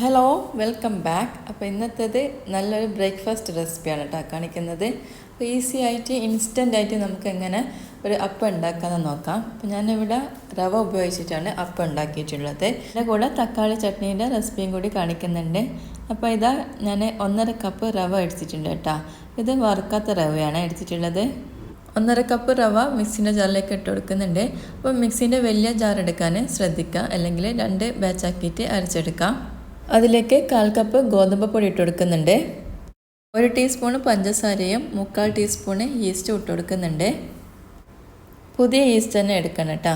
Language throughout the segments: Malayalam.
ഹലോ വെൽക്കം ബാക്ക് അപ്പോൾ ഇന്നത്തേത് നല്ലൊരു ബ്രേക്ക്ഫാസ്റ്റ് റെസിപ്പിയാണ് കേട്ടോ കാണിക്കുന്നത്. അപ്പോൾ ഈസി ആയിട്ട് ഇൻസ്റ്റന്റ് ആയിട്ട് നമുക്ക് എങ്ങനെ ഒരു അപ്പം ഉണ്ടാക്കാമെന്ന് നോക്കാം. അപ്പോൾ ഞാനിവിടെ റവ ഉപയോഗിച്ചിട്ടാണ് അപ്പം ഉണ്ടാക്കിയിട്ടുള്ളത്. എന്റെ കൂടെ തക്കാളി ചട്നീന്റെ റെസിപ്പിയും കൂടി കാണിക്കുന്നുണ്ട്. അപ്പോൾ ഇതാ ഞാൻ ഒന്നര കപ്പ് റവ എടുത്തിട്ടുണ്ട് കേട്ടോ ഇത് വറുക്കാത്ത റവയാണ് എടുത്തിട്ടുള്ളത്. ഒന്നര കപ്പ് റവ മിക്സിന്റെ ജാറിലേക്ക് ഇട്ട് കൊടുക്കുന്നുണ്ട്. അപ്പോൾ മിക്സിന്റെ വലിയ ജാർ എടുക്കാൻ ശ്രദ്ധിക്കുക അല്ലെങ്കിൽ രണ്ട് ബാച്ചാക്കിയിട്ട് അരച്ചെടുക്കാം. അതിലേക്ക് കാൽ കപ്പ് ഗോതമ്പ് പൊടി ഇട്ട് കൊടുക്കുന്നുണ്ട് ഒരു ടീസ്പൂണ് പഞ്ചസാരയും മുക്കാൽ ടീസ്പൂണ് ഈസ്റ്റ് ഇട്ട് കൊടുക്കുന്നുണ്ട് പുതിയ ഈസ്റ്റ് തന്നെ എടുക്കണം കേട്ടോ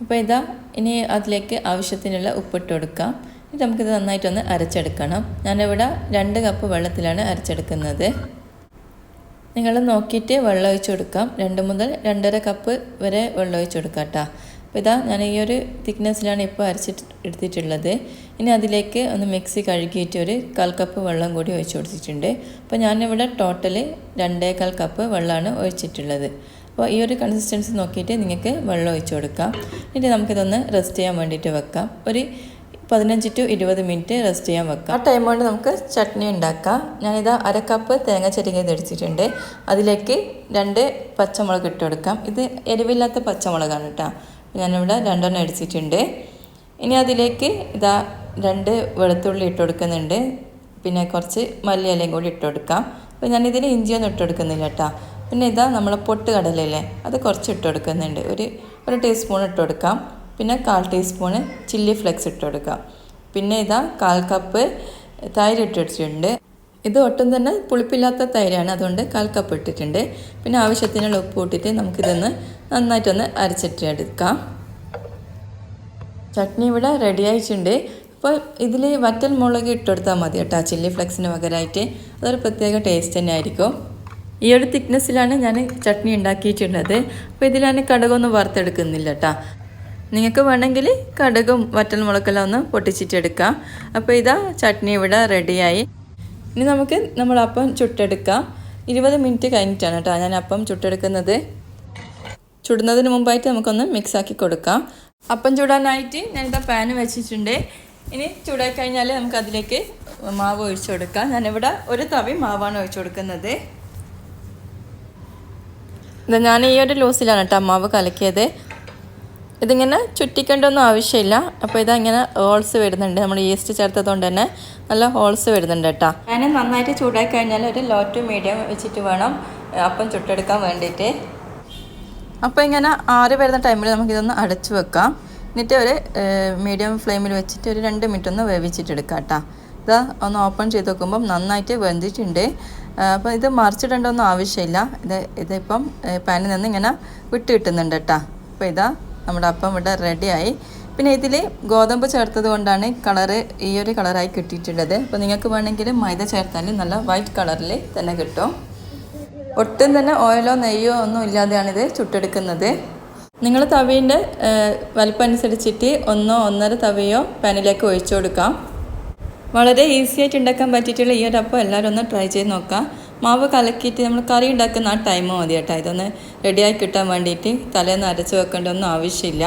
അപ്പോൾ ഇതാ ഇനി അതിലേക്ക് ആവശ്യത്തിനുള്ള ഉപ്പിട്ട് കൊടുക്കാം ഇനി നമുക്കിത് നന്നായിട്ടൊന്ന് അരച്ചെടുക്കണം. ഞാനിവിടെ രണ്ട് കപ്പ് വെള്ളത്തിലാണ് അരച്ചെടുക്കുന്നത്. നിങ്ങൾ നോക്കിയിട്ട് വെള്ളം ഒഴിച്ച് കൊടുക്കാം രണ്ട് മുതൽ രണ്ടര കപ്പ് വരെ വെള്ളം ഒഴിച്ച് കൊടുക്കാം കേട്ടോ അപ്പോൾ ഇതാ ഞാൻ ഈ ഒരു തിക്നെസ്സിലാണ് ഇപ്പോൾ അരച്ചിട്ട് എടുത്തിട്ടുള്ളത്. ഇനി അതിലേക്ക് ഒന്ന് മിക്സി കഴുകിയിട്ട് ഒരു കാൽ കപ്പ് വെള്ളം കൂടി ഒഴിച്ച് കൊടുത്തിട്ടുണ്ട്. അപ്പോൾ ഞാനിവിടെ ടോട്ടൽ രണ്ടേകാൽ കപ്പ് വെള്ളമാണ് ഒഴിച്ചിട്ടുള്ളത്. അപ്പോൾ ഈ ഒരു കൺസിസ്റ്റൻസി നോക്കിയിട്ട് നിങ്ങൾക്ക് വെള്ളം ഒഴിച്ചു കൊടുക്കാം. ഇനി നമുക്കിതൊന്ന് റെസ്റ്റ് ചെയ്യാൻ വേണ്ടിയിട്ട് വെക്കാം. ഒരു പതിനഞ്ച് ടു ഇരുപത് മിനിറ്റ് റെസ്റ്റ് ചെയ്യാൻ വെക്കാം. ആ ടൈം കൊണ്ട് നമുക്ക് ചട്നി ഉണ്ടാക്കാം. ഞാനിതാ അര കപ്പ് തേങ്ങ ചെരുങ്ങിയത് എടുത്തിട്ടുണ്ട്. അതിലേക്ക് രണ്ട് പച്ചമുളക് ഇട്ട് കൊടുക്കാം. ഇത് എരിവില്ലാത്ത പച്ചമുളകാണ് കേട്ടോ. ഞാനിവിടെ രണ്ടെണ്ണം അടിച്ചിട്ടുണ്ട് ഇനി അതിലേക്ക് ഇതാ രണ്ട് വെളുത്തുള്ളി ഇട്ട് കൊടുക്കുന്നുണ്ട്. പിന്നെ കുറച്ച് മല്ലിയിലയും കൂടി ഇട്ട് കൊടുക്കാം. അപ്പോൾ ഞാനിതിന് ഇഞ്ചിയൊന്നും ഇട്ട് കൊടുക്കുന്നില്ല കേട്ടോ. പിന്നെ ഇതാ നമ്മളെ പൊട്ട് കടലല്ലേ അത് കുറച്ച് ഇട്ട് കൊടുക്കുന്നുണ്ട്. ഒരു ഒരു ടീസ്പൂൺ ഇട്ട് കൊടുക്കാം. പിന്നെ കാൽ ടീസ്പൂണ് ചില്ലി ഫ്ലെക്സ് ഇട്ട് കൊടുക്കാം. പിന്നെ ഇതാ കാൽ കപ്പ് തൈര് ഇട്ട് വെച്ചിട്ടുണ്ട് ഇത് ഒട്ടും തന്നെ പുളിപ്പില്ലാത്ത തൈരാണ്. അതുകൊണ്ട് കാൽ കപ്പ് ഇട്ടിട്ടുണ്ട്. പിന്നെ ആവശ്യത്തിനുള്ള ഉപ്പ് ഇട്ടിട്ട് നമുക്കിതൊന്ന് നന്നായിട്ടൊന്ന് അരച്ചിട്ട് എടുക്കാം ചട്നി ഇവിടെ റെഡി ആയിട്ടുണ്ട്. അപ്പോൾ ഇതിൽ വറ്റൽ മുളക് ഇട്ടെടുത്താൽ മതി കേട്ടോ. ചില്ലി ഫ്ലെക്സിന് പകരമായിട്ട് അതൊരു പ്രത്യേക ടേസ്റ്റ് തന്നെ ആയിരിക്കും. ഈ ഒരു തിക്നെസ്സിലാണ് ഞാൻ ചട്നി ഉണ്ടാക്കിയിട്ടുള്ളത്. അപ്പോൾ ഇതിൽ ഞാൻ കടുകൊന്നും വറുത്തെടുക്കുന്നില്ല കേട്ടോ. നിങ്ങൾക്ക് വേണമെങ്കിൽ കടുകും വറ്റൽ മുളക്കെല്ലാം ഒന്ന് പൊട്ടിച്ചിട്ടെടുക്കാം. അപ്പോൾ ഇതാ ചട്നി ഇവിടെ റെഡിയായി ഇനി നമുക്ക് നമ്മൾ അപ്പം ചുട്ടെടുക്കാം. ഇരുപത് മിനിറ്റ് കഴിഞ്ഞിട്ടാണ് കേട്ടോ ഞാൻ അപ്പം ചുട്ടെടുക്കുന്നത്. ചുടുന്നതിന് മുമ്പായിട്ട് നമുക്കൊന്ന് മിക്സ് ആക്കി കൊടുക്കാം. അപ്പം ചൂടാനായിട്ട് ഞാനിതാ പാന് വെച്ചിട്ടുണ്ട്. ഇനി ചൂടായി കഴിഞ്ഞാൽ നമുക്ക് അതിലേക്ക് മാവ് ഒഴിച്ചു കൊടുക്കാം. ഞാനിവിടെ ഒരു തവി മാവാണ് ഒഴിച്ചു കൊടുക്കുന്നത്. ഇത് ഞാൻ ഈ ഒരു ലൂസിലാണ് കേട്ടോ മാവ് കലക്കിയത്. ഇതിങ്ങനെ ചുറ്റിക്കേണ്ടൊന്നും ആവശ്യമില്ല. അപ്പോൾ ഇതങ്ങനെ ഹോൾസ് വരുന്നുണ്ട്. നമ്മൾ ഈസ്റ്റ് ചേർത്തതുകൊണ്ട് തന്നെ നല്ല ഹോൾസ് വരുന്നുണ്ട് കേട്ടോ ഞാൻ നന്നായിട്ട് ചൂടായി കഴിഞ്ഞാൽ ഒരു ലോ ടു മീഡിയം വെച്ചിട്ട് വേണം അപ്പം ചുട്ടെടുക്കാൻ വേണ്ടിയിട്ട്. അപ്പോൾ ഇങ്ങനെ ആറ് വരുന്ന ടൈമിൽ നമുക്കിതൊന്ന് അടച്ചു വെക്കാം. എന്നിട്ട് ഒരു മീഡിയം ഫ്ലെയിമിൽ വെച്ചിട്ട് ഒരു രണ്ട് മിനിറ്റ് ഒന്ന് വേവിച്ചിട്ടെടുക്കാം കേട്ടോ ഇതാ ഒന്ന് ഓപ്പൺ ചെയ്ത് നോക്കുമ്പം നന്നായിട്ട് വെന്തിട്ടുണ്ട്. അപ്പോൾ ഇത് മറിച്ചിടേണ്ടൊന്നും ആവശ്യമില്ല. ഇത് ഇതിപ്പം പാനിൽ നിന്ന് ഇങ്ങനെ വിട്ട് കിട്ടുന്നുണ്ട് കേട്ടോ അപ്പോൾ ഇതാ നമ്മുടെ അപ്പം ഇവിടെ റെഡിയായി പിന്നെ ഇതിൽ ഗോതമ്പ് ചേർത്തത് കൊണ്ടാണ് കളറ് ഈ ഒരു കളറായി കിട്ടിയിട്ടുള്ളത്. അപ്പോൾ നിങ്ങൾക്ക് വേണമെങ്കിൽ മൈദ ചേർത്താൽ നല്ല വൈറ്റ് കളറിൽ തന്നെ കിട്ടും. ഒട്ടും തന്നെ ഓയിലോ നെയ്യോ ഒന്നും ഇല്ലാതെയാണ് ഇത് ചുട്ടെടുക്കുന്നത്. നിങ്ങൾ തവീന്റെ വലിപ്പം അനുസരിച്ചിട്ട് ഒന്നോ ഒന്നര തവിയോ പാനിലേക്ക് ഒഴിച്ചു കൊടുക്കാം. വളരെ ഈസി ആയിട്ട് ഉണ്ടാക്കാൻ പറ്റിയിട്ടുള്ള ഈ ഒരു അപ്പം എല്ലാവരും ഒന്ന് ട്രൈ ചെയ്ത് നോക്കാം. മാവ് കലക്കിയിട്ട് നമ്മൾ കറി ഉണ്ടാക്കുന്ന ആ ടൈം മതി കേട്ടോ. ഇതൊന്ന് റെഡിയായി കിട്ടാൻ വേണ്ടിയിട്ട് തലേന്ന് അരച്ച് വെക്കേണ്ട ഒന്നും ആവശ്യമില്ല.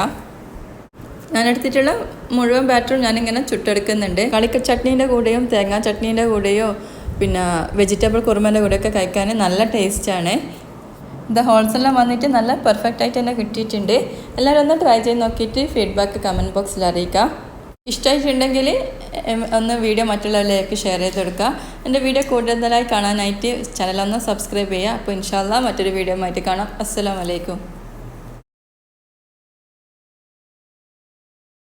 ഞാൻ എടുത്തിട്ടുള്ള മുഴുവൻ ബാറ്ററും ഞാനിങ്ങനെ ചുട്ടെടുക്കുന്നുണ്ട്. കളിക്ക ചട്നീന്റെ കൂടെയും തേങ്ങാ ചട്നീന്റെ കൂടെയോ പിന്നെ വെജിറ്റബിൾ കുറുമന്റെ കൂടെയൊക്കെ കഴിക്കാൻ നല്ല ടേസ്റ്റാണ് ഇത് ഹോൾസെല്ലാം വന്നിട്ട് നല്ല പെർഫെക്റ്റ് ആയിട്ട് തന്നെ കിട്ടിയിട്ടുണ്ട്. എല്ലാവരും ഒന്ന് ട്രൈ ചെയ്ത് നോക്കിയിട്ട് ഫീഡ്ബാക്ക് കമന്റ് ബോക്സിൽ അറിയിക്കാം. ഇഷ്ടമായിട്ടുണ്ടെങ്കിൽ ഒന്ന് വീഡിയോ മറ്റുള്ളവരിലേക്ക് ഷെയർ ചെയ്ത് കൊടുക്കുക. എന്റെ വീഡിയോ കൂടുതലായി കാണാനായിട്ട് ചാനലൊന്ന് സബ്സ്ക്രൈബ് ചെയ്യുക. അപ്പോൾ ഇൻഷാല്ല മറ്റൊരു വീഡിയോ ആയിട്ട് കാണാം. അസ്സാം വലൈക്കും